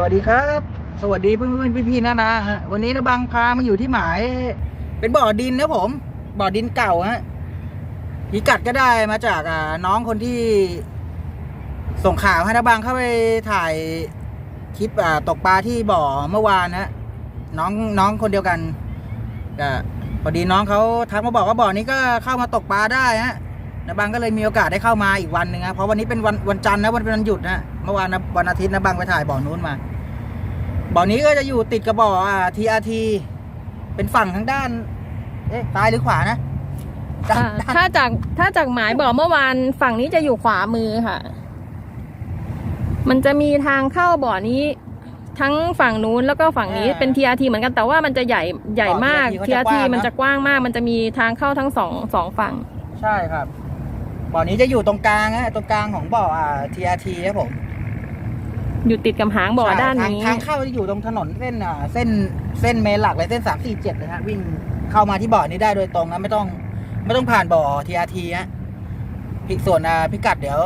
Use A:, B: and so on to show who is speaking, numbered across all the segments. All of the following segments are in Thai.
A: สวัสดีครับ สวัสดีเพื่อนๆพี่ๆนะนะฮะวันนี้นะบางพามาอยู่ที่หมาย เป็นบ่อดินนะผม บ่อดินเก่าฮะพิกัดก็ได้มาจากอ่าน้องคนที่ส่งข่าวให้นะบางเข้าไปถ่ายคลิปตกปลาที่บ่อเมื่อวานนะน้องน้องคนเดียวกันก็พอดีน้องเขาทักมาบอกว่าบ่อนี้ก็เข้ามาตกปลาได้ฮะ นะบางก็เลยมีโอกาสได้เข้ามาอีกวันหนึ่งนะเพราะวันนี้เป็นวันวันจันทร์นะวันเป็นวันหยุดนะเมื่อวานนะวันอาทิตย์นะบางไปถ่ายบ่อนู้นมาบ่อนี้ก็จะอยู่ติดกับบ่ออ่า TRT เป็นฝั่งทางด้าน เอ๊ะซ้ายหรือขวานะด้าน
B: อ่า
A: ด้าน
B: ถ้าจากถ้าจากหมายบอกเมื่อวานฝั่งนี้จะอยู่ขวามือค่ะ มันจะมีทางเข้าบ่อนี้ ทั้งฝั่งนู้นแล้วก็ฝั่งนี้เป็น TRT เหมือนกันแต่ว่ามันจะใหญ่ใหญ่มาก TRT มันจะกว้างมาก มันจะมีทางเข้าทั้งสองสองฝั่ง
A: ใช่ครับ บ่อนี้จะอยู่ตรงกลางนะตรงกลางของบ่ออ่า TRT ครับผม
B: อยู่ติดกับหางบ่อ
A: ใช่
B: ด้าน
A: ทาง
B: นี้
A: ทางเข้าจะอยู่ตรงถนนเส้นอ่าเส้นเส้นเมนหลักเลยเส้นสามสี่เจ็ดเลยฮะวิ่งเข้ามาที่บ่อนี้ได้โดยตรงนะไม่ต้อง ไม่ต้องผ่านบ่อ TRT ฮะพิส่วนอ่าพิกัดเดี๋ยว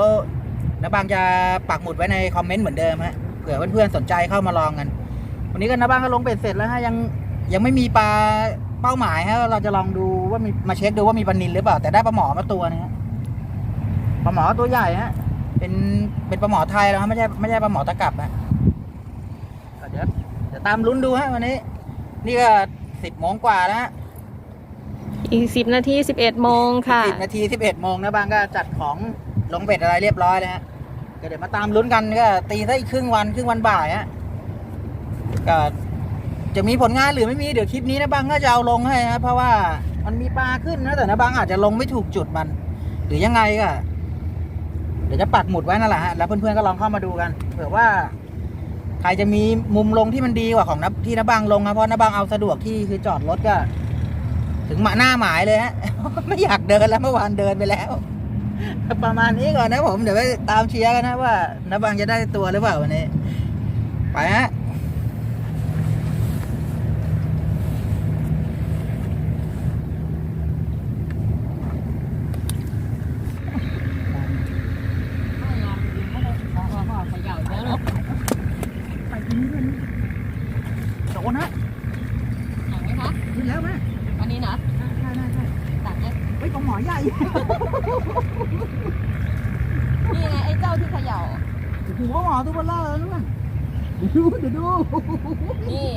A: นะบางจะปักหมุดไว้ในคอมเมนต์เหมือนเดิมฮะเผื่อเพื่อนๆสนใจเข้ามาลองกัน วันนี้ก็นะบางก็ลงเป็ดเสร็จแล้วฮะยังยังไม่มีปลาเป้าหมายฮะเราจะลองดูว่ามีมาเช็คดูว่ามีปลานินหรือเปล่าแต่ได้ปลาหมอมาตัวนึงฮะ ปลาหมอตัวใหญ่ฮะ เป็นเป็นปลาหมอไทยแล้วฮะไม่ใช่ไม่ใช่ปลาหมอตะกรับฮะก็เดี๋ยวเดี๋ยวตามลุ้นดูฮะวันนี้ นี่ก็สิบโมงกว่าแล้วฮะ
B: อีกสิบนาทีสิบเอ็ดโมงค่ะ
A: สิบนาทีสิบเอ็ดโมงนะบางก็จัดของลงเบ็ดอะไรเรียบร้อยแล้วฮะก็เดี๋ยวมาตามลุ้นกันก็ตีได้อีกครึ่งวันครึ่งวันบ่ายฮะก็จะมีผลงานหรือไม่มีเดี๋ยวคลิปนี้นะบางก็จะเอาลงให้นะเพราะว่ามันมีปลาขึ้นนะแต่นะบางอาจจะลงไม่ถูกจุดมัน หรือยังไงก็เดี๋ยวจะปักหมุดไว้นั่นแหละฮะแล้วเพื่อนๆก็ลองเข้ามาดูกันเผื่อว่าใครจะมีมุมลงที่มันดีกว่าของนับที่นับบางลงนะเพราะนับบางเอาสะดวกที่คือจอดรถก็ ถึงมาหน้าหมายเลยฮะ ไม่อยากเดินแล้วเมื่อวานเดินไปแล้ว ประมาณนี้ก่อนนะผมเดี๋ยวไปตามเชียร์กันนะว่านับางจะได้ตัวหรือเปล่าวันนี้ ไปฮะ ไปที่นี่ด้วยนะโดนนะขึ้นแล้วไหม
B: อันนี้นะ
A: ใช่ใช่ใช่
B: ตัดเนี่ย
A: เฮ้ยปลาหมอใหญ่
B: นี่ไงไอ้เจ้าที่เขย่า
A: โอ้โหปลาหมอตัวเบลเลอร์นะดูเดี๋ยวดู
B: นี่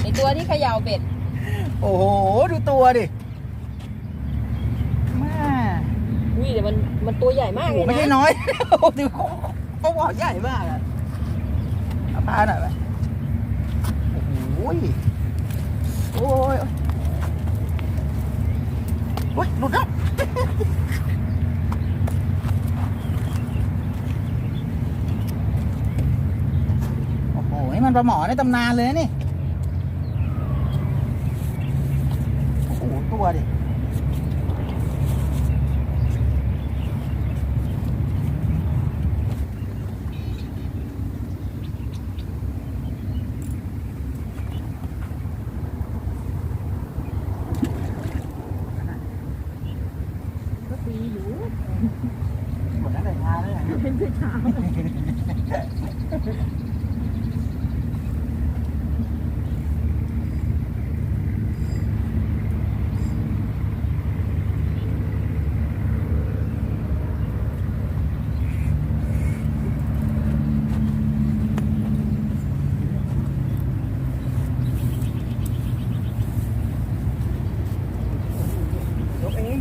B: ไอ้ตัวที่เขย่าเบ็ด
A: โอ้โห ดูตัวดิแม่
B: นี่เดี๋ยวมันมันตัวใหญ่มาก
A: โอ้โห
B: เลย
A: ไม่ใช่
B: นะ
A: น้อย โอ้โหดูปลาหมอใหญ่มากอะเอาปลาหน่อยไหมโอ้โหโอ้ยโอ้ยหลุดแล้ว โอ้โห นี่มันปลาหมอในตำนานเลยนะนี่โอ้โหตัวดิ
B: ก็ตีอยู่
A: หมดตั้งแต่เช้าแล้วเนี่ย
B: เป็นเช้า
A: ยกเอง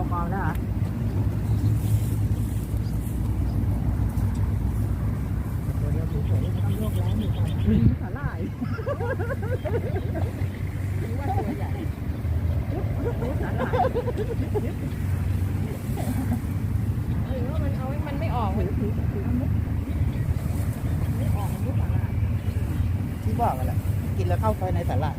A: เข้ากองแล้วเหรอตัวเดียวสวยๆไม่ต้องโยกแรงอยู่ก่อนสาหร่ายว่าตัวใหญ่สาหร่าย
B: เออว่ามันเอาไว้มันไม่ออกมัน
A: ที่บอกกันแหละกินแล้วเข้าไปในสาหร่าย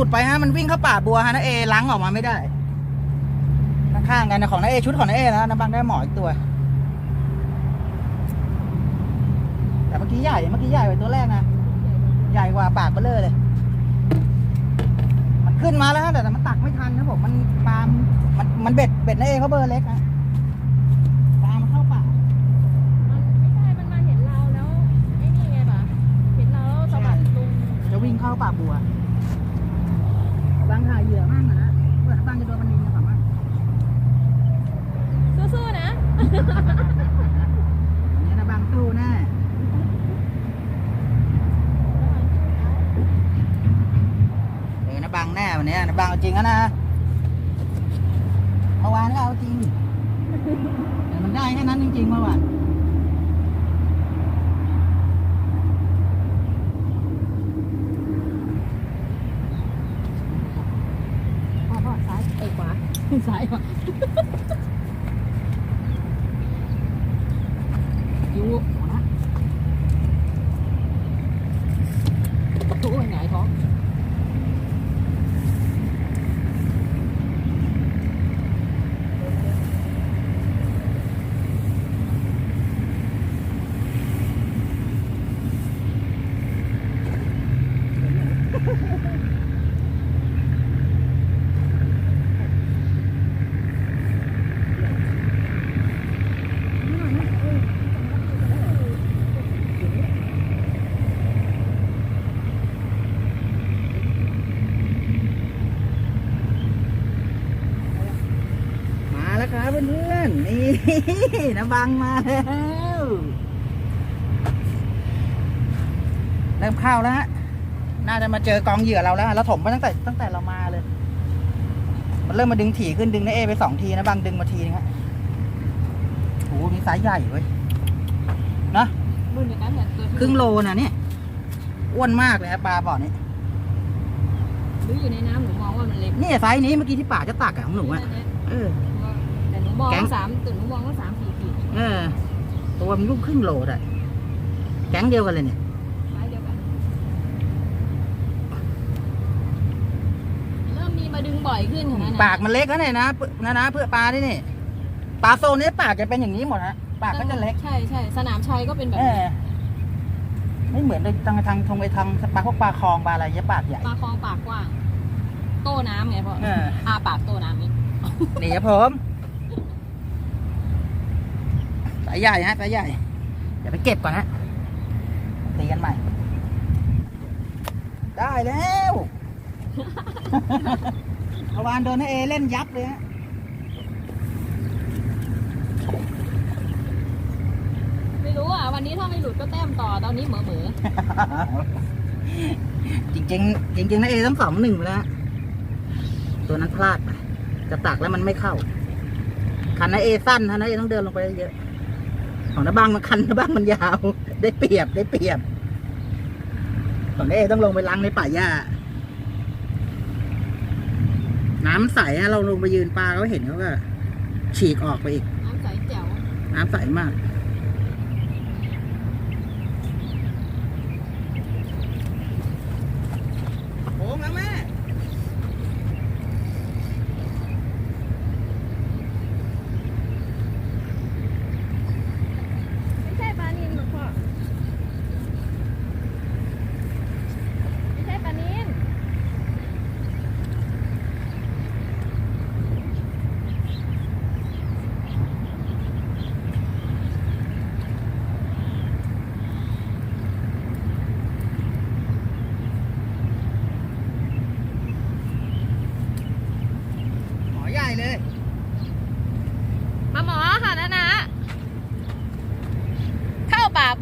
A: ลุดไปฮะมันวิ่งเข้าป่าบัวฮะนะเอล้างออกมาไม่ได้ข้างๆกันนะของนาเอชุดของนาเอนะนะบางได้หมออีกตัว แต่เมื่อกี้ใหญ่เมื่อกี้ใหญ่กว่าตัวแรกนะใหญ่กว่าปากเบลเลอร์เลย มันขึ้นมาแล้วฮะแต่มันตักไม่ทันนะผมมันปลามมันมันเบ็ดเบ็ดนาเอเขาเบอร์เล็กฮะปลามันเข้าปาก
B: มันไม่ใช่มันมาเห็นเราแล้วไอ้นี่ไงปะเห็นเราแล้วสะบัดลุง
A: จะวิ่งเข้าป่าบัว บางถ่ายเหยื่อมากนะเพื่อนบางจะโดนมันนินนะผมว่า
B: สู้ๆนะ
A: อันนี้นะบางตู้แน่เออนะบางแน่วันนี้นะบางเอาจริงแล้วนะเมื่อวานก็เอาจริงแต่มันได้แค่นั้นจริงๆเมื่อวาน
B: พ่อพ่อซ้ายเอ้ยขวา ซ้ายขวาอยู่หัวนะโอ้ยหงายท้อง
A: มาแล้วครับเพื่อ นๆนี่นะบังมาแล้วเริ่มเข้าแล้วฮะ น่าจะมาเจอกองเหยื่อเราแล้วฮะเราถมมาตั้งแต่ตั้งแต่เรามาเลย มันเริ่มมาดึงถี่ขึ้นดึงในเอไปสองทีนะบางดึงมาทีนึงฮะโอ้โหมีไซส์ใหญ่เว้ยนะ
B: รุ่นเดียวกันเนี่ยตัวที่
A: ครึ่งโลนะเนี่ย อ้วนมากเลยฮะปลาบ่อนี้
B: หรืออยู่ในน้ำหนูมองว่ามันเล็ก
A: นี่ไซส์นี้เมื่อกี้ที่ป่าจะตักอะของหนูอะเออ
B: แต่หนู มอง
A: แก๊ง
B: ว่าสามแต่หนูมองว่าสามสี่ขีด
A: เออ ตัวมันลูกครึ่งโลได้แก๊งเดียวกันเลยเนี่ย
B: ไม้เดียวกัน เริ่มมีมาดึงบ่อยขึ้นค่ะนะ
A: ปากมันเล็กนะเนี่ยนะเพื่อนะนะเพื่อปลาที่นี่ปลาโซนนี้ปากจะเป็นอย่างนี้หมดฮะปากก็จะเล็ก
B: ใช่ใช่สนามชัยก็เป็นแบบ
A: เอ
B: นี้
A: อไม่เหมือนทางทางทางไปทางปลาพวกปลาคลองปลาอะไรเงี้ยปากใหญ่
B: ปลาคลองปากกว้าง โต้น้ำไงพ่อ
A: เออ
B: อาปากโต้น้ำนี่
A: นี่ครับผม สายใหญ่ฮะสายใหญ่เดี๋ยวไปเก็บก่อนฮะตีกันใหม่ ได้แล้วเมื่อวานโดนนะเอเล่นยับเลยฮะ
B: ไม่รู้อะวันนี้ถ้าไม่หลุดก็แต้มต่อตอนนี้เหมือเหมือ
A: จริงๆจริงๆนะเอต้องสองหนึ่งไปแล้วฮะตัวนั้นพลาดไปจะตักแล้วมันไม่เข้าคันนะเอสั้นฮะนะเอต้องเดินลงไปเยอะๆ ของนะบางมันคันนะบางมันยาว ได้เปรียบได้เปรียบของนะเอต้องลงไปล้างในป่าหญ้า น้ำใสฮะเราลงไปยืนปลาเขาเห็นเขาก็ฉีกออกไปอีก
B: น้ำใสแจ๋ว
A: น้ำใสมาก โอ้แล้วแม่
B: ไม่ใช่ปลานินหรอกพ่อ ไม่ใช่ปลานิน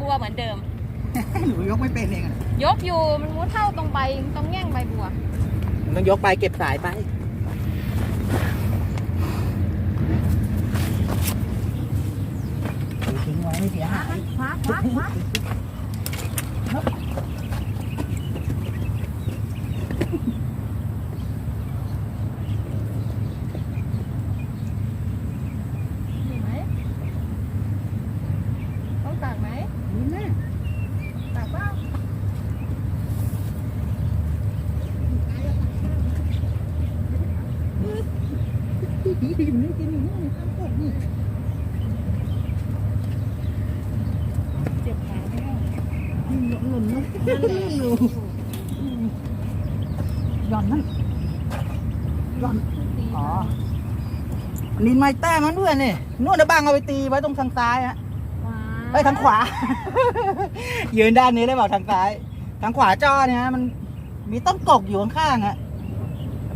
B: บัวเหมือนเดิม
A: หนูยกไม่เป็นเองอะ
B: ยก อยู่มันมุดเท่าตรงใบตรงแง่งใบบัว
A: มันต้องยกไปเก็บสายไป ทิ้งไว้ไม่เสียหาย
B: คว้าคว้าคว้ามีไหมต้องตักไหม
A: นี่แน่
B: ตักเปล่า
A: อยู่นี่กินอยู่นี่ข้างกดนี่
B: เจ็บขาไม่ได้
A: หล่นหล่นนะอยู่หย่อนนั่นหย่อน อ๋อ นินไม้แต้มมันด้วยนี่นวดนะบังเอาไปตีไว้ตรงทางซ้ายฮะ
B: ว้า
A: ไอ้ยทางขวา ยืนด้านนี้ได้บอกทางซ้าย ทางขวาจ้อเนี่ยฮะมันมีต้นกกอยู่ข้างๆฮะ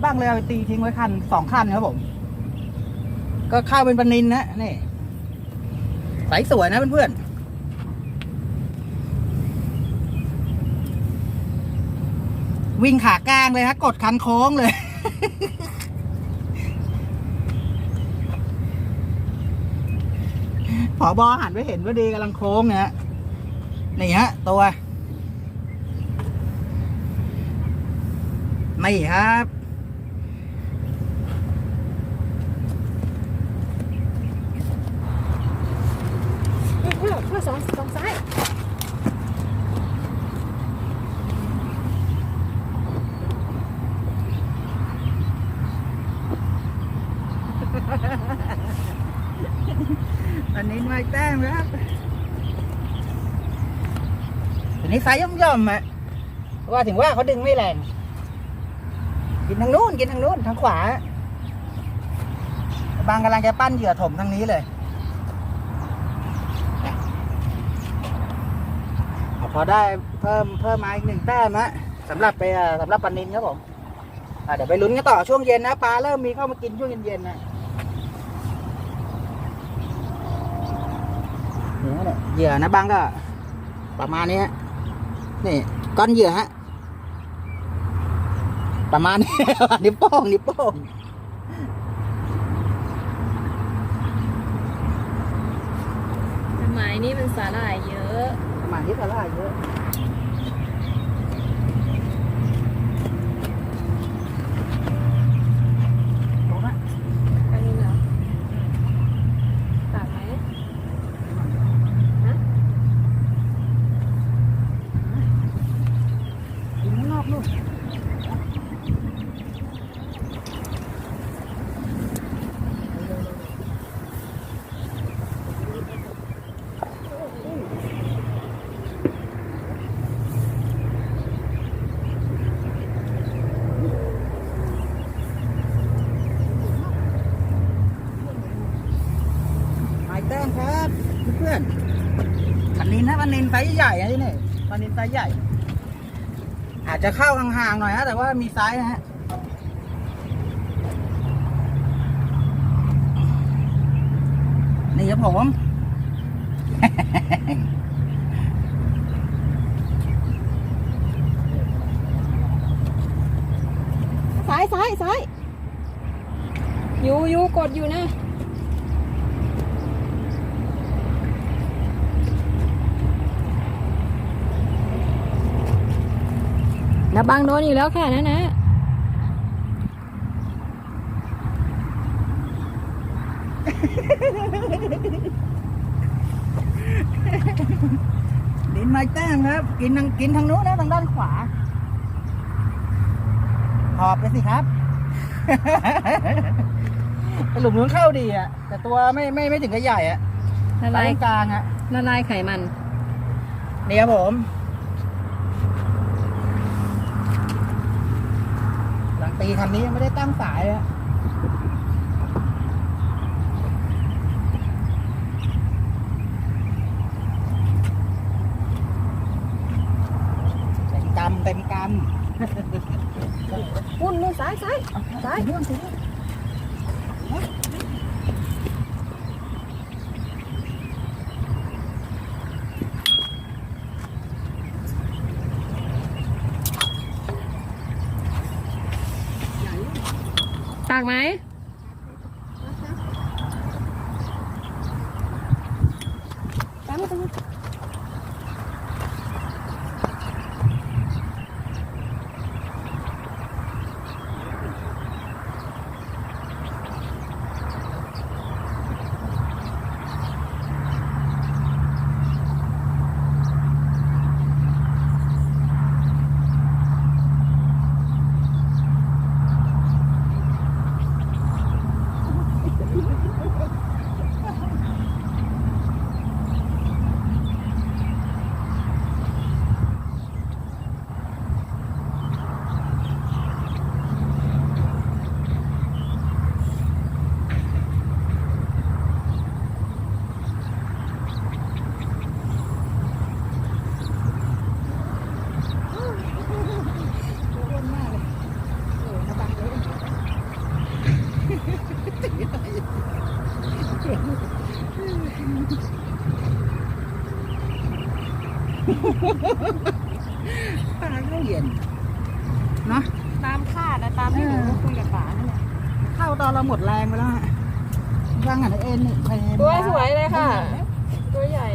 A: บ้างเลยเอาไปตีทิ้งไว้คันสองคันครับผม ก็เข้าเป็นปลานินนะนี่ใสสวยนะเพื่อนๆวิ่งขากลางเลยฮะกดคันโค้งเลย ผอบอหันไปเห็นว่าดีกำลังโค้งเนี่ยนี่ฮะตัว ไม่ครับ
B: เพื่อเพื่อสองสองซ้าย
A: อันนี้ไม่แต้มครับอันนี้ไซส์ย่อมๆอะว่าถึงว่าเขาดึงไม่แรง กินทางนู้นกินทางนู้นทางขวา บางกำลังจะปั้นเหยื่อถมทางนี้เลย พอได้เพิ่มเพิ่มมาอีกหนึ่งแต้มฮะสำหรับไปสำหรับปลานินครับผมเดี๋ยวไปลุ้นกันต่อช่วงเย็นนะปลาเริ่มมีเข้ามากินช่วงเย็นๆนะ เนี่ยเนี่ยเหยื่อนะบางก็ ประมาณนี้ฮะนี่ก้อนเหยื่อฮะประมาณนี้ นิ้วโป้งนิ้วโป้ง
B: สมัยนี้มันสาหร่ายเยอะ
A: ประมาณนี้ก็ล่าเยอะโตนะ
B: ไปนี่เหรอตักไหม
A: กินข้างนอกนู่นหายแต้มครับเพื่อนๆปันนินนะปันนินไซ ส์ใหญ่นะที่นี่ปันนินไซส์ใหญ่ อาจจะเข้าห่างๆหน่อยฮะแต่ว่ามีไซส์นะฮะนี่ครับผม
B: ซ้ายซ้ายซ้ายอยู่อยู่กดอยู่นะ นะบางโดนอยู่แล้วค่ะนะนะ
A: ดินไม้แต้มครับ กินทางกินทางนู้นนะทางด้านขวา หอบไปสิครับไอหลุมนู้นเข้าดีอะแต่ตัวไม่ไม่ไม่ถึงกับใหญ่อะ
B: ละ
A: ไซ
B: ลาย
A: ส์กลางอะ
B: ละลายไขมัน
A: นี่ครับผม หลัง ตีคันนี้ยังไม่ได้ตั้งสายอะเต็มกำเต็มกำ
B: อุ่นนู่นซ้ายซ้ายซ้าย
A: เรื่องสิเรื่
B: รักไหม
A: เข้าเย็นเนาะ
B: ตามคาดนะตามที่หนูคุยกับป๋านั่นแหละ
A: เข้าตอนเราหมดแรงไปแล้วฮะว่างหันเอ็นนี่ไป
B: ตัวสวยเลยค่ะ ตัวใหญ่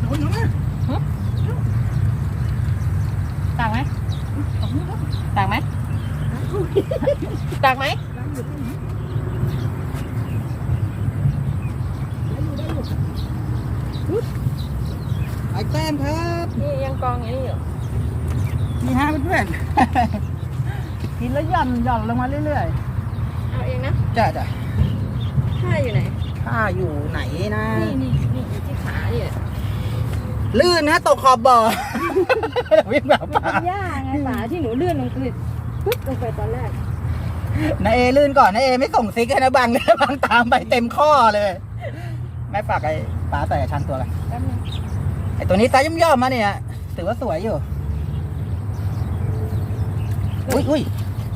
A: โดนแล้วนะ
B: ตักไหมตักไหมตักไหม
A: ไอ้ แต้มครับ
B: นี่ยังกองอย่างนี้อยู่
A: นี่ฮะเพื่อนๆ กินแล้วหย่อนหย่อนลงมาเรื่อย
B: เอาเองนะ
A: ๆจ้ะจ้ะ
B: ผ้าอยู่ไหน
A: ข้าอยู่ไหนนะ
B: นี่นี่นี่อยู่ที่ขาเนี่ย
A: ลื่นนะตกขอบบ่อวิ่งแบบ
B: มัน
A: ป่า
B: เป็นหญ้าไงป๋าที่หนูเลื่อนลงคือปึ๊บลงไปตอนแรก
A: นาเอลื่นก่อนนาเอไม่ส่งซิกให้นะบังนะบังตามไปเต็มข้อเลย แม่ฝากไอ้ปลาใส่ชันตัวละ
B: แป๊บนึง
A: ไอ้ตัวนี้ไซส์ย่อมๆมาเนี่ยถือว่าสวยอยู่ อุ้ยอุ้ย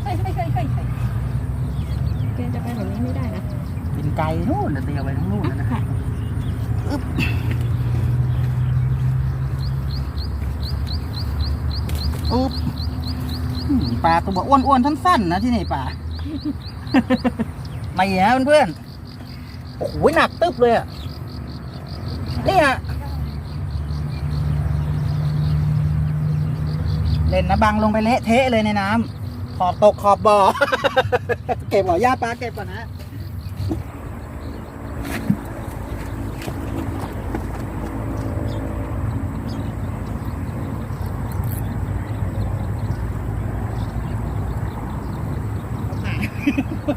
B: เฮ้ยเฮ้ยเฮ้ยเฮ้ยเฮ้ยเกณฑ์จะไปแบบนี้ไม่ได้นะ
A: บินไกลนู่นน่ะเตียวไปทั้งนู่นแล้วนะ
B: ค่ะ
A: อุ๊บอืมปลาตัวอ้วนๆสั้นๆนะที่นี่ปลาไม่ฮะเพื่อนๆโอ้โหหนักตึ๊บเลยอะนี่ฮะ เล่นนะบังลงไปเละเทะเลยในน้ำขอบตกขอบบ่อ เก็บบ่อย่าปลาเก็บก่อนนะ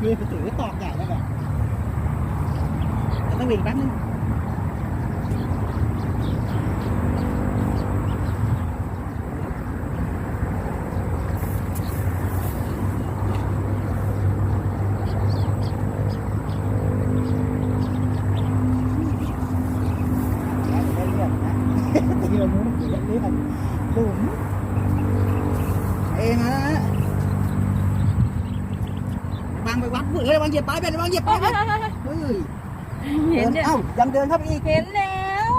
A: มือถือตอกใหญ่แล้วแบบต้องวิ่งแป๊บนึงได้เรื่อง นะตีเรานู้นตีเรื่องหลุมเอมาแล้วฮะบางไปวัดเฮ้ยบางเหยียบไปเป็นบางเหยียบไปเป็นเฮ้ย
B: เห็นเนี่ย
A: เอ้ายังเดินเข้าไปอีก
B: เห็นแล้ว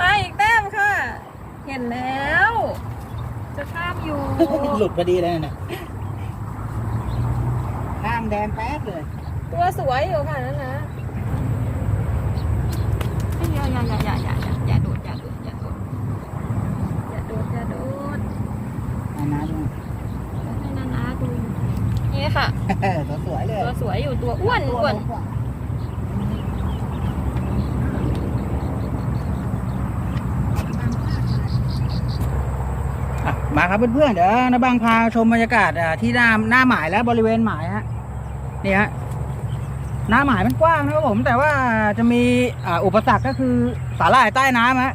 B: อะอีกแต้มค่ะ เห็นแล้ว จะข้ามอยู่
A: หลุดพอดีเลยนะข้างแดงแป๊ดเลย
B: ตัวสวยอยู่ค่ะนั่นนะ อย่าอย่าอย่าอย่าอย่าอย่าอย่าโดดอย่าโดดอย่าโดดอย่าโดดอย่าโดด
A: อันะดู
B: ให้นานาดูนี่ค่ะ
A: ตัวสวยเลย
B: ตัวสวยอยู่ตัวอ้วนอ้วน
A: มาครับเพื่อนๆเดี๋ยวนะบางพาชมบรรยากาศที่หน้าหน้าหมายและบริเวณหมายฮะนี่ฮะ น้าหมายมันกว้างนะครับผมแต่ว่าจะมีอุปสรรคก็คือสาหร่ายใต้น้ำฮะ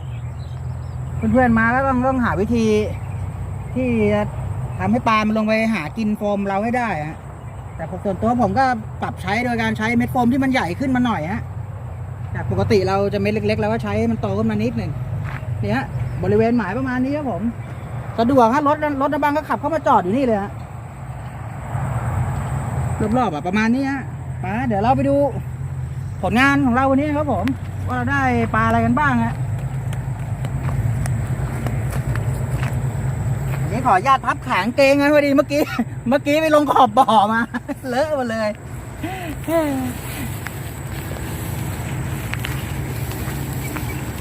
A: เพื่อนๆมาแล้วต้องต้องหาวิธี ที่จะทำให้ปลามันลงไปหากินโฟมเราให้ได้ฮะแต่ผมส่วนตัวผมก็ปรับใช้โดยการใช้เม็ดโฟมที่มันใหญ่ขึ้นมาหน่อยฮะจากปกติเราจะเม็ดเล็กๆแล้วก็ใช้มันโตขึ้นมานิดหนึ่งเนี่ยฮะบริเวณหมายประมาณนี้ครับผมสะดวกฮะรถรถนะบังก็ขับเข้ามาจอดอยู่นี่เลยฮะรอบๆอะประมาณนี้ฮะ ไปเดี๋ยวเราไปดูผลงานของเราวันนี้ครับผม ว่าเราได้ปลาอะไรกันบ้างฮะขออนุญาตพับแขนเกงไงพอดีเมื่อกี้ เมื่อกี้ไปลงขอบบ่อมา เลอะหมาเลย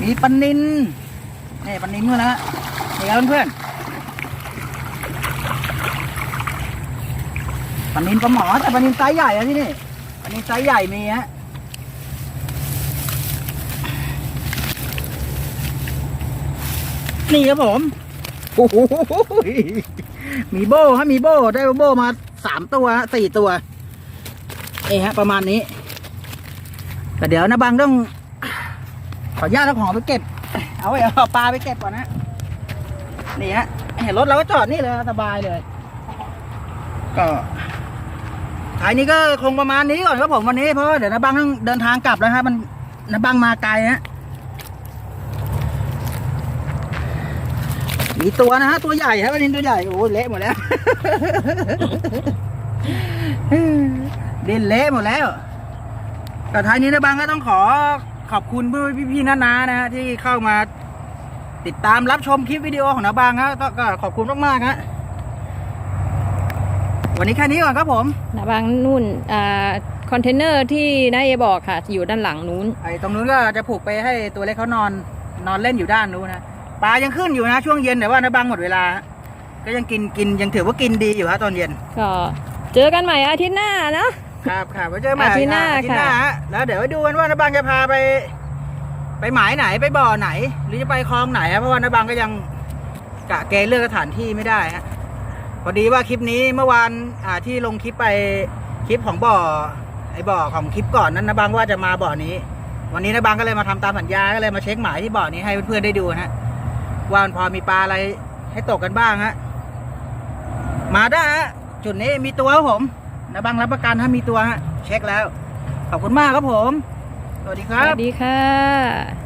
A: มีปันนินนี่ปันนินด้วยนะฮะนี่ครับเพื่อนปันนินปลาหมอแต่ปันนินไซส์ใหญ่อะที่นี่ ปันนินไซส์ใหญ่มีฮะนี่ครับผมโอ้โหมีโบ้ฮะมีโบ้ได้โบ้มาสามตัวฮะสี่ตัวนี่ฮะ ประมาณนี้ แต่เดี๋ยวนะบางต้อง ขออนุญาตเอาของไปเก็บ เอาไว้เอาปลาไปเก็บก่อนนะนี่ฮะเห็นรถเราก็จอดนี่เลยสบายเลย ก็ ทายนี้ก็คงประมาณนี้ก่อนครับผมวันนี้เพราะเดี๋ยวนะบังต้องเดินทางกลับแล้วครับมันนะบังมาไกลฮะมีตัวนะฮะตัวใหญ่ครับวันนี้ตัวใหญ่โอ้เละหมดแล้วเดินเละหมดแล้วแต่ท้ายนี้นะบางก็ต้องขอขอบคุณพี่พี่ๆนานานะฮะที่เข้ามาติดตามรับชมคลิปวิดีโอของนาบางครับก็ก็ขอบคุณมากๆฮะ วันนี้แค่นี้ก่อนครับผม
B: นะบางนู่นอ่าคอนเทนเนอร์ที่นายเอบอกค่ะ อยู่ด้านหลังนู้น
A: ไอ้ตรงนู้นก็จะผูกไปให้ตัวเล็กเขานอนนอนเล่นอยู่ด้านนู้นนะปลายังขึ้นอยู่นะช่วงเย็นแต่ว่านาบางหมดเวลา ก็ยังกินกินยังถือว่ากินดีอยู่ฮะตอนเย็น
B: ก็เจอกันใหม่อาทิตย์หน้าเนอะ
A: ครับครับไว้เจอกันใหม่
B: อาทิตย์หน้า
A: อาทิตย์หน้า
B: ค่ะ
A: ฮะแล้วเดี๋ยวไปดูกันว่านาบังจะพาไป ไปหมายไหนไปบ่อไหน หรือจะไปคลองไหนครับเพราะว่านาบังก็ยังกะเกณฑ์เลือกสถานที่ไม่ได้ฮะ พอดีว่าคลิปนี้เมื่อวานที่ลงคลิปไปคลิปของบ่อ ไอ้บ่อของคลิปก่อนนั้นนาบังว่าจะมาบ่อนี้ วันนี้นาบังก็เลยมาทำตามสัญญาก็เลยมาเช็คหมายที่บ่อนี้ให้เพื่อนๆได้ดูนะว่ามันพอมีปลาอะไรให้ตกกันบ้างฮะมาได้ฮะจุดนี้มีตัวครับผมนะบังรับประกันถ้ามีตัวฮะเช็คแล้ว ขอบคุณมากครับผม สวัสดีครับ
B: วัสดีค่ะ